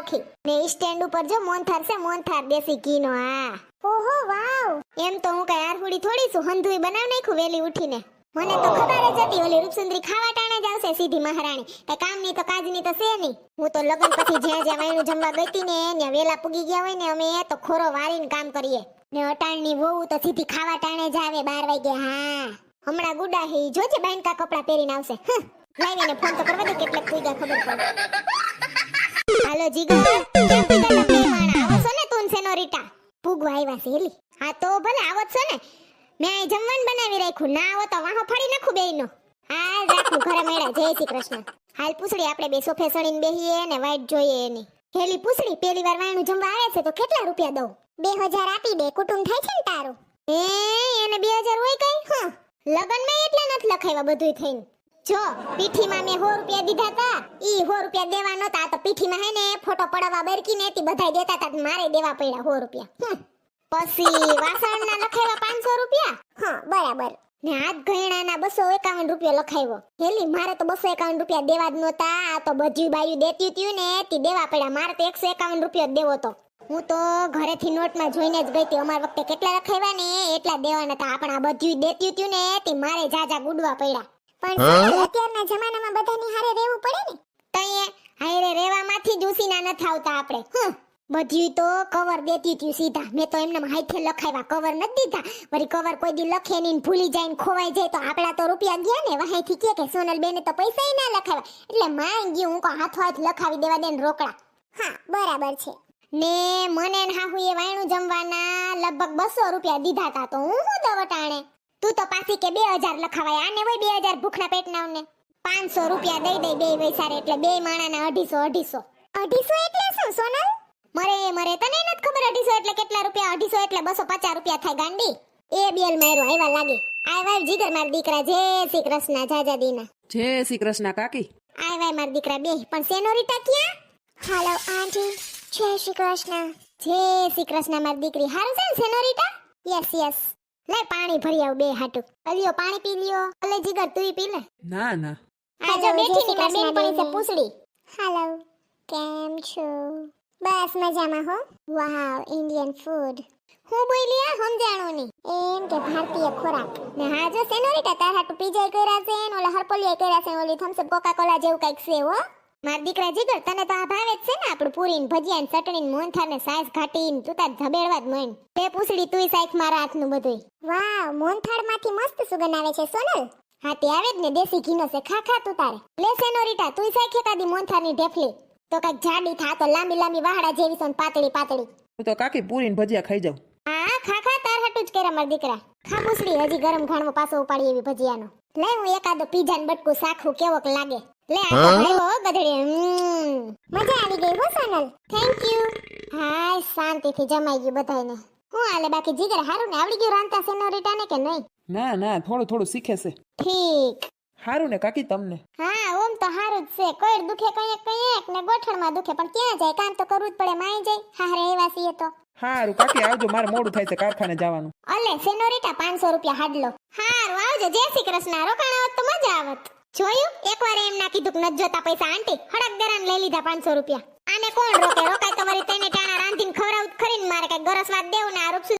નોખી. ને સ્ટેન્ડ ઉપર જો મોનથાર છે મોનથાર દેશી ઘીનો હા ઓહો, વાવ. એમ તો હું કઈ આરહુડી થોડી છું હંધુઈ બનાવ નાખું વેલી ઉઠીને. મને તો ખબર જ હતી, ઓલી રૂપસુંદરી ખાવા ટાણે જ આવશે સીધી મહારાણી. તો કામની તો કાજની તો છે નહીં. હું તો લગન પછી જ્યાં જ્યાં વાયણું જમવા ગઈ ને, ત્યાં વેલા પૂગી ગયા હોય ને, અમે તો ખોરો વારીને કામ કરીએ. ને અટાણની વહુ તો સીધી ખાવા ટાણે જ આવે, બાર વાગે હા. હમણાં ગુડા હે જોજે બાઈનકા કપડા પહેરીને આવશે. હં. ફોન તો કરવા દે, કેટલાક પૂગ્યા ખબર પડે. જીગર કેમ પૂગ્યા તમે માણા આવો છો ને તું ને સેનોરિટા પૂગવા આવ્યા છે એલી હા તો ભલે આવો છો ને. મેં અહીં જમવાનું બનાવી રાખ્યું. ના આવો તો વાહો ફાડી નાખું બેયનો. હાલ પૂછડી આપણે બે સોફે સડીને બેહીએ ને વાઈટ જોઈએ એની. હેલી પૂછડી પેલી વાર વાયણું જમવા આવે છે તો કેટલા રૂપિયા દઉં? બે હજાર આપી દે, કુટુંબ થાય છે ને તારું. એ, એને બે હજાર હોય કઈ? હા. લગનમાં એટલે નથી લખાવ્યા બધું થઈને. જો, પીઠીમાં મેં સો રૂપિયા દીધા હતા ઈ સો રૂપિયા દેવા નતા તો પીઠીમાં હે ને ફોટો પડાવવા બરકી ને તી બધાય દેતા હતા મારે દેવા પડ્યા સો રૂપિયા. પછી વાસણના લખેલા પાંચસો રૂપિયા? હા, બરાબર. ને હાથ ગયણાના બસો એકાવન રૂપિયા લખાવ્યો હેલી, મારે તો બસો એકાવન રૂપિયા દેવા જ નહોતા, આ તો બધું બાયું દેતી ત્યું ને, તી દેવા પડ્યા. મારે તો એકસો એકાવન રૂપિયા દેવો તો. હું તો ઘરેથી નોટમાં જોઈને જ ગઈ હતી, અમારા વખતે કેટલા લખાવ્યા ને એટલા દેવાના હતા આપણા બધું દેતી ત્યું ને, તે મારે જાજા ગુડવા પડ્યા. પણ અત્યારના જમાનામાં બધાની હારે રહેવું પડે ને. તઈએ હારે રહેવામાંથી જ ઉસીના ન થાવતા આપણે. હં. બધું તો કવર દેતી હતી સીધા. મેં તો એમને હાથે લખાવ્યા કવર નથી દીધા. વળી કવર કોઈ દી લખે નહીં ભૂલી જાય ને ખોવાઈ જાય. તો આપડા તો રૂપિયા ગયા ને વહાઈથી કે કે સોનલ બેને તો પૈસા ના લખાવ્યા. એટલે માં ગયું હું કો હાથો હાથ લખાવી દેવા દે ને રોકડા. હા. બરાબર છે. ને મને ને હાહુએ વાયણું જમવાના લગભગ બસો રૂપિયા દીધા તા તો હું હું દવટાણે તું તો પાછી કે બે હજાર લખાવાય. આને હોય બે હજાર ભૂખના પેટના ને પાંચસો રૂપિયા દઈ દઈ બે વૈસારે એટલે બે માણાના અઢીસો અઢીસો. અઢીસો એટલે શું સોનલ? મરે મરે તને નથી ખબર અઢીસો એટલે કેટલા રૂપિયા? અઢીસો એટલે બસો પચાસ રૂપિયા થાય ગાંડી. એ બેલ માર્યો આવ્યા લાગે. આવ્યા જીગર માર દીકરા જય શ્રી કૃષ્ણ જાજા દીના. જય શ્રી કૃષ્ણ કાકી. આવ્યા માર દીકરા બે. પણ સેનોરિટા ક્યાં? હાલો આંટી જય શ્રી કૃષ્ણ. જય શ્રી કૃષ્ણ માર દીકરી. હારું છે સેનો રીટા? યસ યસ લે પાણી ભરી આવ બે હાટુ. અલિયો પાણી પી લ્યો. અલે જીગર તુંય પી લે. ના ના. આ જો બેઠી નીકળા બેન પડી છે પૂછડી. હાલો કેમ છો? બસ મજામાં હો. વાવ ઇન્ડિયન ફૂડ હું બોલી આ સમજાણો ની એમ કે ભારતીય ખોરાક. ને હા જો સેનોરિટા તાર હાટુ પીજા કર્યા છે ને ઓલા હરપોલિયા કર્યા છે ને ઓલી થમ્સ કોકા કોલા જેવું કંઈક છે હો. માર દીકરા જીગર તને તો આ ભાવે જ છે ને આપણું પૂરી ભજીયા ને ચટણી ને મોહનથાળ ને સાસ ઘાટી ને તું તાર ધબેડવા જ મન તે પૂછડી તુંય સાઈક મારા હાથનું બધું વાવ મોહનથાળમાંથી મસ્ત સુગંધ આવે છે સોનલ. હા તે આવે જ ને દેશી ઘીનો છે ખા ખા તું તારે. લે સેનોરિટા તુંય સાઈક એકાદી મોહનથાળની ઢેફલી. તો કંઈક જાડી થા તો લાંબી લાંબી વાહડા જેવી છે ને પાતળી પાતળી. હું તો કાકી પૂરી ને ભજીયા ખાઈ જાઉં. હા ખા ખા તાર હાટું જ કર્યા મારા દીકરા. ખા પૂછડી હજી ગરમ ઘાણવો પાછો ઉપાડી એવી ભજીયાનો. લે હું એકાદો પીઝા ને બટકું સાખું કેવોક લાગે. લે આ તો ગધડી મજા આવી ગઈ હો સોનલ. થેન્ક યુ હાય શાંતિથી જમાઈ ગયું બધાયને. હું હાલે બાકી જીગર હારું ને આવડી ગયું રાંધતા સેનોરિટા ને કે નહીં? ના ના થોડું થોડું શીખે છે. ઠીક. ને કાકી તમને? હા ઓમ તો હારું જ છે. કોઈ દુખે કંઈક કંઈક ને ગોઠણમાં દુખે પણ ક્યાં જાય? કામ તો કરવું જ પડે માય જાય. હારે એવા છીએ તો. સારું કાકી આવજો મારે મોડું થાય છે કારખાને જવાનું. અલે સેનોરિટા પાંચસો રૂપિયા હાડલો. હારું આવજો. જય શ્રી કૃષ્ણ. રોકાણ આવત તો મજા આવત. જોયું? એકવાર એમ ના કીધું કે નથી જોતા પૈસા, આંટી? હડક દરાન લઈ લીધા પાંચસો રૂપિયા. આને કોણ રોકે? રોકાય તો વળી તેને ટાણા રાંધીને ખવડાવું ખરીને મારે કઈ ગરસ વાત દેવું ને આ રૂપસું